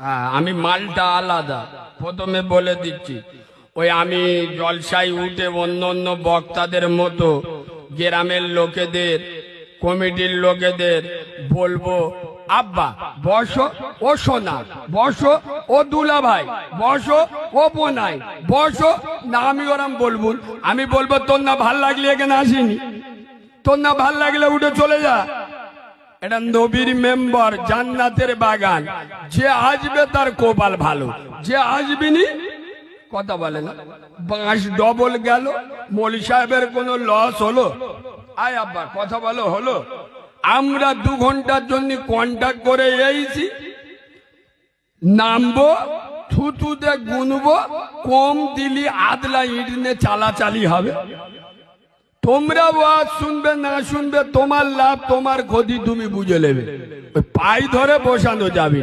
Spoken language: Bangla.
হ্যাঁ আমি মালটা আলাদা। প্রথমে বলে দিচ্ছি, ওই আমি জলসাই উঠে অন্য অন্য বক্তাদের মতো গ্রামের লোকেদের, কমিটির লোকেদের বলব, আব্বা, বসো ও সোনা, বসো ও দুলা ভাই বসো ও বোনাই, বসো। না, আমি ওরম বলব আমি বলব, তোর না ভালো লাগলে এখানে আসিনি। তোর না ভালো লাগলে উঠে চলে যা। এটা নবীর মেম্বার, জান্নাতের বাগান। যে আসবে তার কোপাল ভালো। যে আসবিনি, কথা বলে না। বাঁশ ডবল গেল, মলি সাহেবের কোনো লস হলো? আয় আব্বা, কথা বলো, হলো? আমরা দু ঘণ্টার জন্য কন্ট্যাক্ট করে এইছি নামবো থুতুতে গুনবো, কম দিলি আদলা ইট নিয়ে চালাচালি হবে। তোমরা ওয়াজ শুনবে, না শুনবে, তোমার লাভ, তোমার ক্ষতি তুমি বুঝে নেবে। পাই ধরে বসানো যাবে